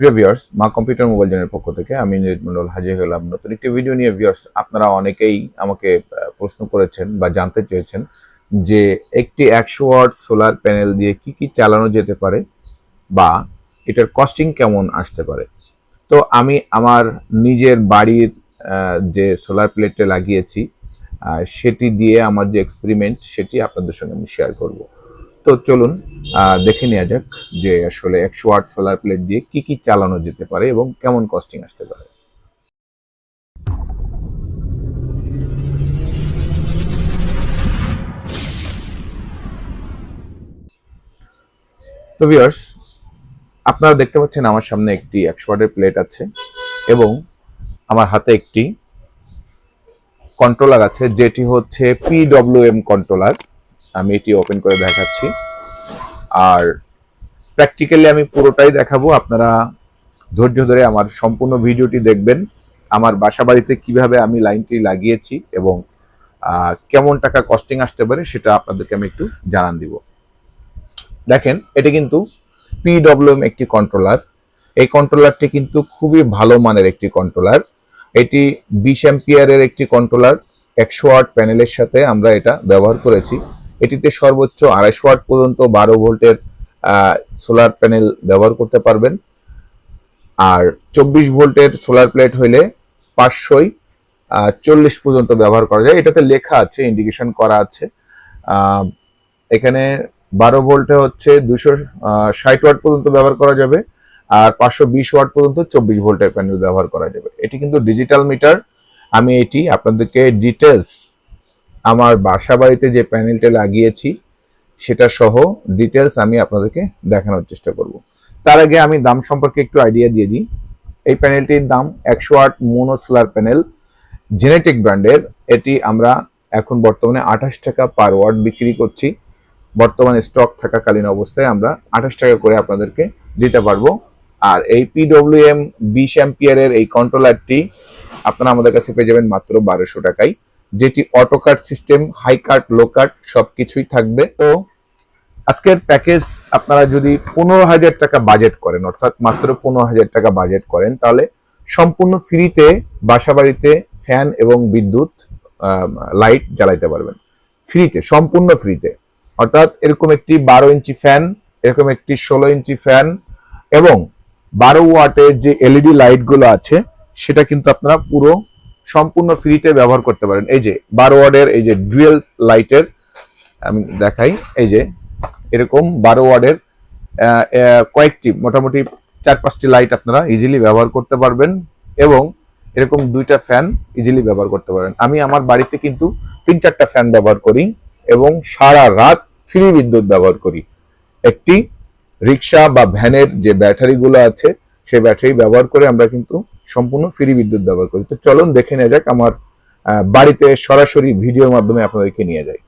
প্রিয় ভিউয়ার্স মা computer mobile জনের পক্ষ থেকে আমি নীরজ মন্ডল হাজির হলাম নতুন একটি ভিডিও নিয়ে। ভিউয়ার্স আপনারা অনেকেই আমাকে প্রশ্ন করেছেন বা জানতে চেয়েছেন যে একটি একশো ওয়াট সোলার প্যানেল দিয়ে কি কি চালানো যেতে পারে বা এটার কস্টিং কেমন আসতে পারে। তো আমি আমার নিজের বাড়ির যে সোলার প্লেটে লাগিয়েছি সেটি দিয়ে আমার যে এক্সপেরিমেন্ট সেটি আপনাদের সঙ্গে আমি শেয়ার করব। তো চলুন দেখে নেওয়া যাক যে আসলে একশো ওয়াট সোলার প্লেট দিয়ে কি কি চালানো যেতে পারে এবং কেমন কস্টিং আসতে পারে। তো ভিউয়ার্স আপনারা দেখতে পাচ্ছেন আমার সামনে একটি একশো ওয়াটের প্লেট আছে এবং আমার হাতে একটি কন্ট্রোলার আছে, যেটি হচ্ছে পিডব্লিউএম কন্ট্রোলার আমি এটি ওপেন করে দেখাচ্ছি। আর প্র্যাকটিক্যালি আমি পুরোটাই দেখাবো। আপনারা ধৈর্য ধরে আমার সম্পূর্ণ ভিডিওটি দেখবেন। আমার বাসা বাড়িতে কীভাবে আমি লাইনটি লাগিয়েছি এবং কেমন টাকা কস্টিং আসতে পারে সেটা আপনাদেরকে আমি একটু জানান দিব। দেখেন, এটি কিন্তু পিডব্লিউএম একটি কন্ট্রোলার এই কন্ট্রোলারটি কিন্তু খুবই ভালো মানের একটি কন্ট্রোলার এটি বিশ অ্যাম্পিয়ারের একটি কন্ট্রোলার একশো আট প্যানেলের সাথে আমরা এটা ব্যবহার করেছি। এটিতে সর্বোচ্চ আড়াইশো ওয়াট পর্যন্ত বারো ভোল্টের সোলার প্যানেল ব্যবহার করতে পারবেন। আর চব্বিশ ভোল্টের সোলার প্লেট হইলে পাঁচশোই চল্লিশ পর্যন্ত ব্যবহার করা যায়। এটাতে লেখা আছে ইন্ডিকেশন করা আছে। এখানে বারো ভোল্টে হচ্ছে দুশো ষাট ওয়াট পর্যন্ত ব্যবহার করা যাবে আর পাঁচশো বিশ ওয়াট পর্যন্ত চব্বিশ ভোল্টের প্যানেল ব্যবহার করা যাবে। এটি কিন্তু ডিজিটাল মিটার আমি এটি আপনাদেরকে ডিটেলস আমার বাসা বাড়িতে যে প্যানেলটা লাগিয়েছি, সেটা সহ ডিটেলস আমি আপনাদেরকে দেখানোর চেষ্টা করব। তার আগে আমি দাম সম্পর্কে একটু আইডিয়া দিয়ে দিই। এই প্যানেলটির দাম একশো আট মোনো সোলার প্যানেল জেনেটিক ব্র্যান্ডের এটি আমরা এখন বর্তমানে আঠাশ টাকা পার ওয়াট বিক্রি করছি। বর্তমানে স্টক থাকাকালীন অবস্থায় আমরা আঠাশ টাকা করে আপনাদেরকে দিতে পারব। আর এই পিডব্লিউ এম বিশ অ্যাম্পিয়ারের এই কন্ট্রোলারটি আপনারা আমাদের কাছে পেয়ে যাবেন মাত্র বারোশো টাকায়। যেটি auto cut system high cut low cut সবকিছুই থাকবে। ও আজকের প্যাকেজ আপনারা যদি পনেরো হাজার টাকা বাজেট করেন, অর্থাৎ মাত্র পনেরো হাজার টাকা বাজেট করেন, তাহলে সম্পূর্ণ ফ্রিতে বাসা বাড়িতে ফ্যান এবং বিদ্যুৎ লাইট জ্বালাইতে পারবেন। ফ্রিতে সম্পূর্ণ ফ্রিতে অর্থাৎ এরকম একটি বারো ইঞ্চি ফ্যান এরকম একটি ষোলো ইঞ্চি ফ্যান এবং বারো ওয়াটের যে এলইডি লাইটগুলো আছে, সেটা কিন্তু আপনারা পুরো সম্পূর্ণ ফ্রিতে ব্যবহার করতে পারেন। এই যে বারো ওয়ার্ডের এই যে ডুয়েল লাইটের, আমি দেখাই, এই যে এরকম বারো ওয়ার্ডের কয়েকটি, মোটামুটি চার পাঁচটি লাইট আপনারা ইজিলি ব্যবহার করতে পারবেন এবং এরকম দুইটা ফ্যান ইজিলি ব্যবহার করতে পারেন। আমি আমার বাড়িতে কিন্তু তিন চারটা ফ্যান ব্যবহার করি এবং সারা রাত ফ্রি বিদ্যুৎ ব্যবহার করি। একটি রিক্সা বা ভ্যানের যে ব্যাটারিগুলো আছে সেই ব্যাটারি ব্যবহার করে আমরা কিন্তু সম্পূর্ণ ফ্রি বিদ্যুৎ ব্যবহার করি। তো চলুন দেখে নেওয়া যাক, আমার বাড়িতে সরাসরি ভিডিওর মাধ্যমে আপনাদেরকে নিয়ে যাই।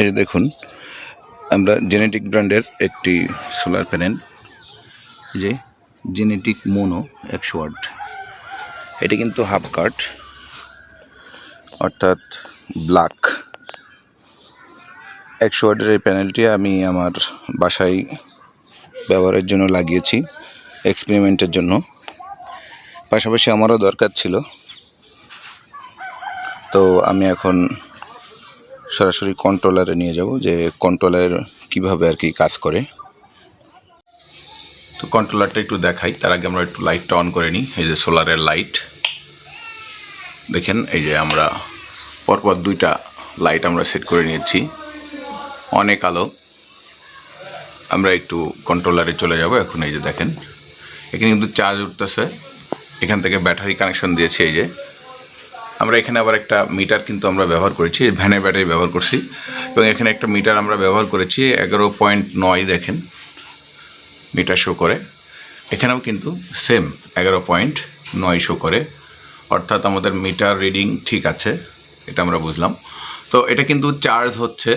এই দেখুন, আমরা জেনেটিক ব্র্যান্ডের একটি সোলার প্যানেল যে জেনেটিক মোনো একশো ওয়াট। এটি কিন্তু হাফ কাট অর্থাৎ ব্ল্যাক একশো ওয়াটের এই প্যানেলটি আমি আমার বাসায় ব্যবহারের জন্য লাগিয়েছি এক্সপেরিমেন্টের জন্য। পাশাপাশি আমারও দরকার ছিল। তো আমি এখন সরাসরি কন্ট্রোলারে নিয়ে যাব, যে কন্ট্রোলার কীভাবে আর কি কাজ করে। তো কন্ট্রোলারটা একটু দেখাই, তার আগে আমরা একটু লাইটটা অন করে নিই। এই যে সোলারের লাইট দেখেন, এই যে আমরা পরপর দুইটা লাইট আমরা সেট করে নিয়েছি। অনেক আলো। আমরা একটু কন্ট্রোলারে চলে যাব, এখন এই যে দেখেন। এখানে কিন্তু চার্জ উঠতেছে। এখান থেকে ব্যাটারি কানেকশন দিয়েছি এই যে। আমরা এখানে আবার একটা মিটার কিন্তু আমরা ব্যবহার করেছি, ভ্যানের ব্যাটারি ব্যবহার করছি এবং এখানে একটা মিটার আমরা ব্যবহার করেছি এগারো পয়েন্ট নয় দেখেন, মিটার শো করে। এখানেও কিন্তু সেম এগারো পয়েন্ট নয় শো করে। অর্থাৎ আমাদের মিটার রিডিং ঠিক আছে, এটা আমরা বুঝলাম। তো এটা কিন্তু চার্জ হচ্ছে,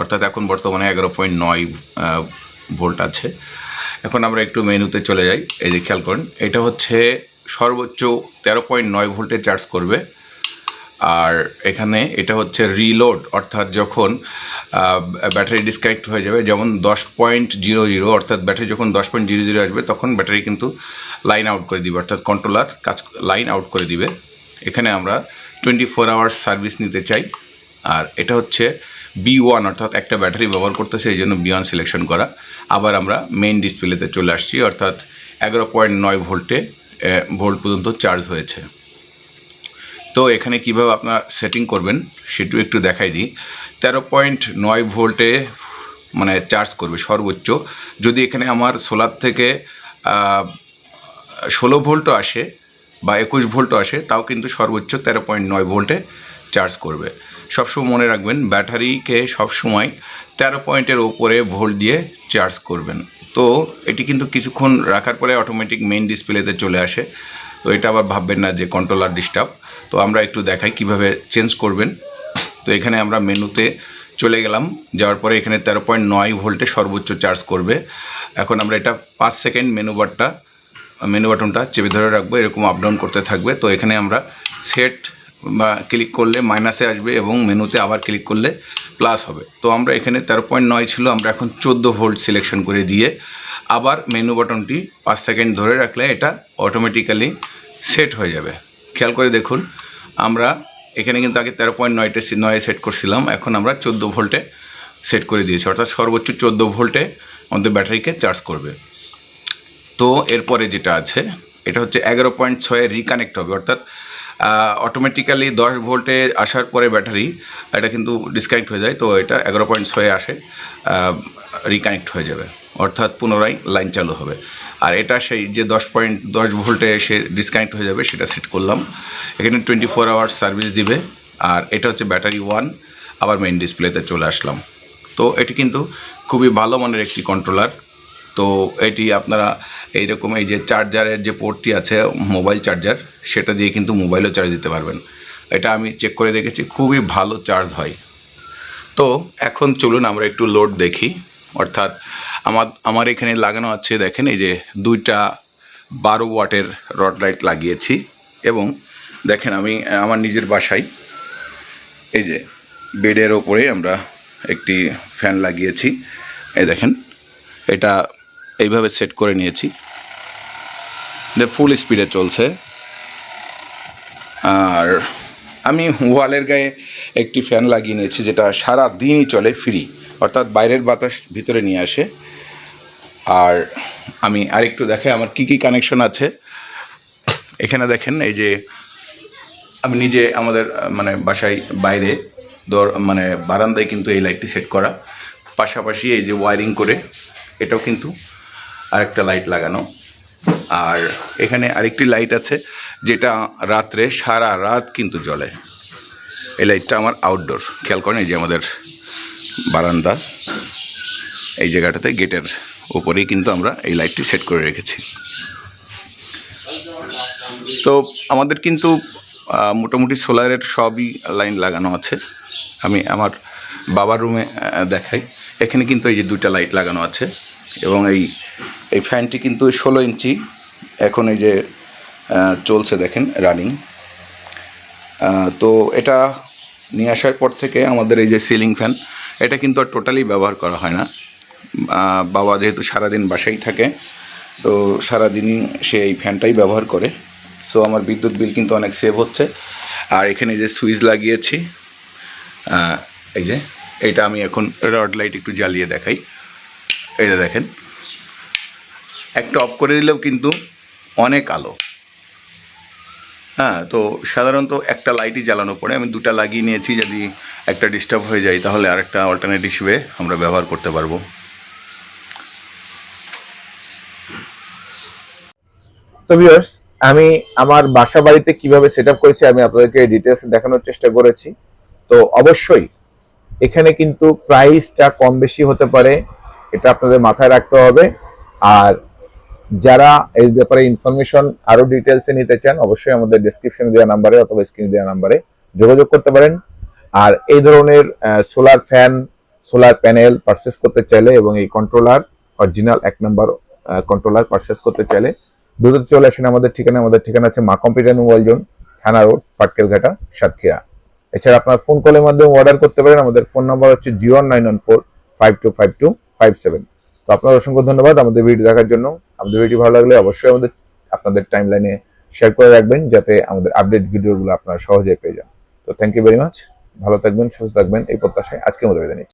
অর্থাৎ এখন বর্তমানে এগারো পয়েন্ট নয় ভোল্ট আছে। এখন আমরা একটু মেনুতে চলে যাই, এই যে খেয়াল করেন, এটা হচ্ছে সর্বোচ্চ তেরো পয়েন্ট নয় ভোল্টে চার্জ করবে। আর এখানে এটা হচ্ছে রিলোড, অর্থাৎ যখন ব্যাটারি ডিসকানেক্ট হয়ে যাবে, যেমন দশ পয়েন্ট জিরো জিরো, অর্থাৎ ব্যাটারি যখন দশ পয়েন্ট জিরো জিরো আসবে, তখন ব্যাটারি কিন্তু লাইন আউট করে দিবে, অর্থাৎ কন্ট্রোলার কাজ লাইন আউট করে দিবে। এখানে আমরা টোয়েন্টি ফোর আওয়ার্স সার্ভিস নিতে চাই। আর এটা হচ্ছে বি ওয়ান অর্থাৎ একটা ব্যাটারি ব্যবহার করতেছে, এই জন্য বি ওয়ান সিলেকশন করা। আবার আমরা মেইন ডিসপ্লেতে চলে আসছি, অর্থাৎ এগারো পয়েন্ট নয় ভোল্টে ভোল্ট পর্যন্ত চার্জ হয়েছে। তো এখানে কীভাবে আপনার সেটিং করবেন, সেটাও একটু দেখাই দিই। তেরো পয়েন্ট নয় ভোল্টে মানে চার্জ করবে সর্বোচ্চ। যদি এখানে আমার সোলার থেকে ষোলো ভোল্টও আসে বা একুশ ভোল্টও আসে, তাও কিন্তু সর্বোচ্চ তেরো পয়েন্ট নয় ভোল্টে চার্জ করবে। সবসময় মনে রাখবেন, ব্যাটারিকে সবসময় তেরো পয়েন্টের ওপরে ভোল্ট দিয়ে চার্জ করবেন। তো এটি কিন্তু কিছুক্ষণ রাখার পরে অটোমেটিক মেইন ডিসপ্লেতে চলে আসে। তো এটা আবার ভাববেন না যে কন্ট্রোলার ডিস্টার্ব তো আমরা একটু দেখাই কীভাবে চেঞ্জ করবেন। তো এখানে আমরা মেনুতে চলে গেলাম। যাওয়ার পরে এখানে তেরো পয়েন্ট নয় ভোল্টে সর্বোচ্চ চার্জ করবে। এখন আমরা এটা পাঁচ সেকেন্ড মেনু বারটা মেনু বাটনটা চেপে ধরে রাখব। এরকম আপ ডাউন করতে থাকবে। তো এখানে আমরা সেট ক্লিক করলে মাইনাসে আসবে এবং মেনুতে আবার ক্লিক করলে প্লাস হবে। তো আমরা এখানে তেরো পয়েন্ট নয় ছিল, আমরা এখন চোদ্দ ভোল্ট সিলেকশন করে দিয়ে আবার মেনু বাটনটি পাঁচ সেকেন্ড ধরে রাখলে এটা অটোমেটিক্যালি সেট হয়ে যাবে। খেয়াল করে দেখুন, আমরা এখানে কিন্তু আগে তেরো পয়েন্ট নয়টে নয়ে সেট করছিলাম, এখন আমরা চোদ্দ ভোল্টে সেট করে দিয়েছি। অর্থাৎ সর্বোচ্চ চোদ্দ ভোল্টে আমাদের ব্যাটারিকে চার্জ করবে। তো এরপরে যেটা আছে, এটা হচ্ছে এগারো পয়েন্ট ছয়ে রিকানেক্ট হবে। অর্থাৎ অটোমেটিক্যালি দশ ভোল্টে আসার পরে ব্যাটারি, এটা কিন্তু ডিসকানেক্ট হয়ে যায়, তো এটা এগারো পয়েন্ট ছয়ে আসে রিকানেক্ট হয়ে যাবে, অর্থাৎ পুনরায় লাইন চালু হবে। আর এটা সেই যে দশ পয়েন্ট দশ ভোল্টে এসে ডিসকানেক্ট হয়ে যাবে, সেটা সেট করলাম। এখানে টোয়েন্টি ফোর আওয়ার্স সার্ভিস দিবে, আর এটা হচ্ছে ব্যাটারি ওয়ান আবার মেইন ডিসপ্লেতে চলে আসলাম। তো এটি কিন্তু খুবই ভালো মানের একটি কন্ট্রোলার তো এটি আপনারা এইরকম এই যে চার্জারের যে পোর্টটি আছে মোবাইল চার্জার সেটা দিয়ে কিন্তু মোবাইলও চার্জ দিতে পারবেন। এটা আমি চেক করে দেখেছি, খুবই ভালো চার্জ হয়। তো এখন চলুন আমরা একটু লোড দেখি। অর্থাৎ আমার আমার এখানে লাগানো আছে, দেখেন এই যে দুইটা বারো ওয়াটের রড লাইট লাগিয়েছি এবং দেখেন আমি, আমার নিজের বাসায় এই যে বেডের ওপরে আমরা একটি ফ্যান লাগিয়েছি। এই দেখেন, এটা এইভাবে সেট করে নিয়েছি। ফুল স্পিডে চলছে। আর আমি ওয়ালের গায়ে একটি ফ্যান লাগিয়ে নিয়েছি, যেটা সারা দিনই চলে ফ্রি অর্থাৎ বাইরের বাতাস ভিতরে নিয়ে আসে। আর আমি আরেকটু দেখাই, আমার কি কি কানেকশন আছে। এখানে দেখেন, এই যে আমি নিজে আমাদের মানে বাসায় বাইরে, দর মানে বারান্দায় কিন্তু এই লাইটটি সেট করা। পাশাপাশি এই যে ওয়ারিং করে, এটাও কিন্তু আরেকটা লাইট লাগানো। আর এখানে আরেকটি লাইট আছে, যেটা রাত্রে সারা রাত কিন্তু জ্বলে। এই লাইটটা আমার আউটডোর খেয়াল করেন এই যে আমাদের বারান্দা, এই জায়গাটাতে গেটের উপরেই কিন্তু আমরা এই লাইটটি সেট করে রেখেছি। তো আমাদের কিন্তু মোটামুটি সোলারের সবই লাইন লাগানো আছে। আমি আমার বাবার রুমে দেখাই। এখানে কিন্তু এই যে দুইটা লাইট লাগানো আছে। এবং এই এই ফ্যানটি কিন্তু ষোলো ইঞ্চি, এখন এই যে চলছে দেখেন রানিং তো এটা নিয়ে আসার পর থেকে আমাদের এই যে সিলিং ফ্যান এটা কিন্তু আর টোটালি ব্যবহার করা হয় না। বাবা যেহেতু সারাদিন বাসায় থাকে, তো সারাদিনই সে এই ফ্যানটাই ব্যবহার করে। সো আমার বিদ্যুৎ বিল কিন্তু অনেক সেভ হচ্ছে। আর এখানে যে সুইচ লাগিয়েছি এই যে, এটা আমি এখন রড লাইট একটু জ্বালিয়ে দেখাই। এই দেখেন। একটা অফ করে দিলেও কিন্তু অনেক আলো। হ্যাঁ তো সাধারণত একটা লাইটই জ্বালানো পড়ে। আমি দুটা লাগিয়ে নিয়েছি, যদি একটা ডিস্টার্ব হয়ে যায়, তাহলে আরেকটা অল্টারনেট হিসেবে আমরা ব্যবহার করতে পারব। তো ভিউয়ার্স আমি আমার বাসা বাড়িতে কীভাবে সেট আপ করেছি, আমি আপনাদেরকে ডিটেলস দেখানোর চেষ্টা করেছি। তো অবশ্যই, এখানে কিন্তু প্রাইসটা কম বেশি হতে পারে। এটা আপনাদের মাথায় রাখতে হবে। আর যারা এই ব্যাপারে ইনফরমেশন আরও ডিটেলসে নিতে চান, অবশ্যই আমাদের ডেসক্রিপশনে দেওয়া নাম্বারে অথবা স্ক্রিনে দেওয়া নাম্বারে যোগাযোগ করতে পারেন। আর এই ধরনের solar fan solar panel purchase করতে চাইলে এবং এই কন্ট্রোলার অরিজিনাল এক নম্বর কন্ট্রোলার পারচেস করতে চাইলে দ্রুত চলে আসেন আমাদের ঠিকানা। আমাদের ঠিকানা আছে Ma computer mobile zone, Thana road, Patkelghata, Satkhira. এছাড়া আপনার ফোন কলের মাধ্যমে অর্ডার করতে পারেন। আমাদের ফোন নাম্বার হচ্ছে zero nine one four five two five two five seven তো আপনার অসংখ্য ধন্যবাদ আমাদের ভিডিও দেখার জন্য। আমাদের ভিডিও ভালো লাগলে অবশ্যই আমাদের আপনাদের টাইম লাইনে শেয়ার করে রাখবেন যাতে আমাদের আপডেট ভিডিওগুলো আপনারা সহজে পেয়ে যান। তো থ্যাংক ইউ ভেরি মাচ ভালো থাকবেন, সুস্থ থাকবেন, এই প্রত্যাশায় আজকে মতো বিদায়।